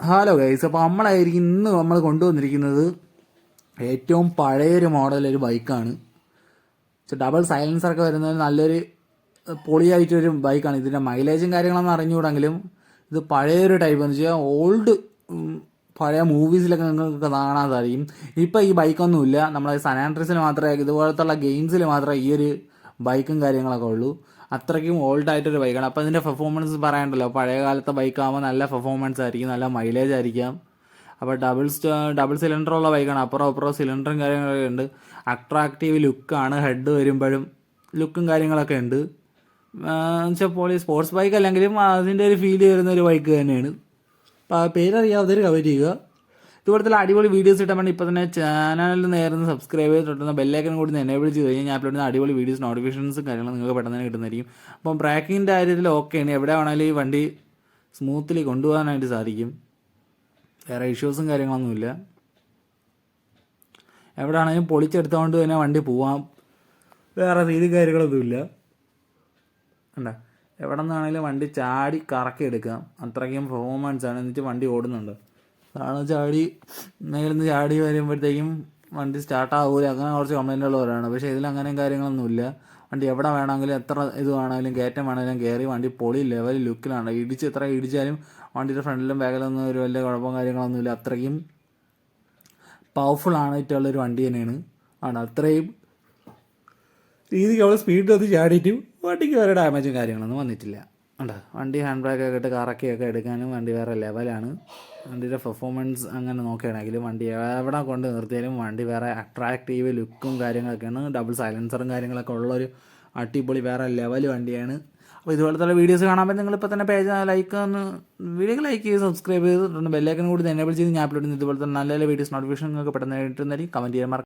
Hello guys അപ്പോൾ നമ്മളായിരിക്കും ഇന്ന് നമ്മൾ കൊണ്ടുവന്നിരിക്കുന്നത് ഏറ്റവും പഴയൊരു മോഡൽ ഒരു ബൈക്കാണ് ഡബിൾ സൈലൻസറൊക്കെ വരുന്ന നല്ലൊരു പൊളിയായിട്ടൊരു ബൈക്കാണ്. ഇതിന്റെ മൈലേജും കാര്യങ്ങളൊന്നും അറിഞ്ഞുകൂടെങ്കിലും ഇത് പഴയൊരു ടൈപ്പ് എന്ന് വെച്ചാൽ ഓൾഡ് പഴയ മൂവീസിലൊക്കെ നിങ്ങൾക്ക് കാണാൻ സാധിക്കും ഇപ്പം ഈ ബൈക്കൊന്നുമില്ല. നമ്മളെ സനാൻട്രീസിൽ മാത്രമേ ഇതുപോലത്തുള്ള ഗെയിംസിൽ മാത്രമേ ഈ ഒരു ബൈക്കും കാര്യങ്ങളൊക്കെ ഉള്ളൂ. അത്രയ്ക്കും ഓൾഡ് ആയിട്ടൊരു ബൈക്കാണ് അപ്പോൾ അതിന്റെ പെർഫോമൻസ് പറയണ്ടല്ലോ പഴയ കാലത്തെ ബൈക്കാകുമ്പോൾ നല്ല പെർഫോമൻസ് ആയിരിക്കും നല്ല മൈലേജ് ആയിരിക്കാം. അപ്പോൾ ഡബിൾ ഡബിൾ സിലിണ്ടർ ഉള്ള ബൈക്കാണ് അപ്പുറം അപ്പുറം സിലിണ്ടറും കാര്യങ്ങളൊക്കെ ഉണ്ട്. അട്രാക്റ്റീവ് ലുക്കാണ് ഹെഡ് വരുമ്പോഴും ലുക്കും കാര്യങ്ങളൊക്കെ ഉണ്ട്. വെച്ചാൽ പോളി സ്പോർട്സ് ബൈക്ക് അല്ലെങ്കിലും അതിന്റെ ഒരു ഫീൽ വരുന്ന ഒരു ബൈക്ക് തന്നെയാണ്. അപ്പോൾ ആ പേരറിയാവുന്നവർ കവർ ചെയ്യുക. ഇതുപോലത്തെ അടിപൊളി വീഡിയോസ് കിട്ടാൻ ഇപ്പോൾ തന്നെ ചാനലിൽ നേരെ സബ്സ്ക്രൈബ് ചെയ്തിട്ടുണ്ടെന്ന് ബെല്ലൈക്കൻ കൂടി എനേബിൾ ചെയ്ത് കഴിഞ്ഞാൽ ഞാൻ അപ്ലോഡ് ചെയ്യുന്ന അടിപൊളി വീഡിയോസ് നോട്ടിഫിക്കേഷൻസും കാര്യങ്ങളും നിങ്ങൾക്ക് പെട്ടെന്ന് തന്നെ കിട്ടുന്നതായിരിക്കും. അപ്പം ബ്രാക്കിങ്ങിന്റെ കാര്യത്തിൽ ഓക്കെയാണ് എവിടെ വേണമെങ്കിലും ഈ വണ്ടി സ്മൂത്തിലി കൊണ്ടുപോകാനായിട്ട് സാധിക്കും. വേറെ ഇഷ്യൂസും കാര്യങ്ങളൊന്നുമില്ല എവിടെ ആണെങ്കിലും പൊളിച്ചെടുത്തുകൊണ്ട് തന്നെ വണ്ടി പോവാം. വേറെ രീതി കാര്യങ്ങളൊന്നുമില്ല കണ്ട? എവിടെ നിന്നാണെങ്കിലും വണ്ടി ചാടി കറക്കി എടുക്കാം. അത്രയ്ക്കും പെർഫോമൻസ് ആണ്. എന്നിട്ട് വണ്ടി ഓടുന്നുണ്ട്? കാരണം ചാടി മേലിന്ന് ചാടി വരുമ്പോഴത്തേക്കും വണ്ടി സ്റ്റാർട്ട് ആവൂല. അങ്ങനെ കുറച്ച് കംപ്ലൈന്റുള്ളവരാണ് പക്ഷേ ഇതിൽ അങ്ങനെയും കാര്യങ്ങളൊന്നുമില്ല വണ്ടി എവിടെ വേണമെങ്കിലും എത്ര ഇത് വേണമെങ്കിലും കയറ്റം വേണമെങ്കിലും കയറി വണ്ടി പൊളി ലെവൽ ലുക്കിലാണ് ഇടിച്ച് എത്ര ഇടിച്ചാലും വണ്ടിയുടെ ഫ്രണ്ടിലും ബാക്കിലൊന്നും ഒരു വലിയ കുഴപ്പം കാര്യങ്ങളൊന്നുമില്ല അത്രയ്ക്കും പവർഫുൾ ഒരു വണ്ടി തന്നെയാണ്. ആണ്. അത്രയും രീതിക്ക് അവൾ സ്പീഡിൽ ഒന്ന് ചാടിയിട്ടും വണ്ടിക്ക് വേറെ ഡാമേജും കാര്യങ്ങളൊന്നും വന്നിട്ടില്ല. ഉണ്ടോ. വണ്ടി ഹാൻഡ് ബ്രേക്ക് ഒക്കെ ഇട്ട് കറക്കിയൊക്കെ എടുക്കാനും വണ്ടി വേറെ ലെവലാണ് വണ്ടിയുടെ പെർഫോമൻസ് അങ്ങനെ നോക്കുകയാണെങ്കിലും വണ്ടി എവിടെ കൊണ്ട് നിർത്തിയാലും വണ്ടി വേറെ അട്രാക്റ്റീവ് ലുക്കും കാര്യങ്ങളൊക്കെയാണ്. ഡബിൾ സൈലൻസറും കാര്യങ്ങളൊക്കെ ഉള്ളൊരു അടിപൊളി വേറെ ലെവൽ വണ്ടിയാണ്. അപ്പോൾ ഇതുപോലത്തെ വീഡിയോസ് കാണാൻ പറ്റും നിങ്ങളിപ്പോൾ തന്നെ പേജ് ലൈക്ക് ഒന്ന് വീഡിയോ ലൈക്ക് ചെയ്ത് സബ്സ്ക്രൈബ് ചെയ്തിട്ടുണ്ട് ബെല്ലൈക്കൻ കൂടി എനേബിൾ ചെയ്ത് ഞാൻ അപ്ലോഡ് ചെയ്യുന്നത് ഇതുപോലത്തെ നല്ല നല്ല വീഡിയോസ് നോട്ടിഫിക്കേഷൻ നിങ്ങൾക്ക് പെട്ടെന്ന് കിട്ടുന്നതായിരിക്കും. കമന്റ് ചെയ്യാൻ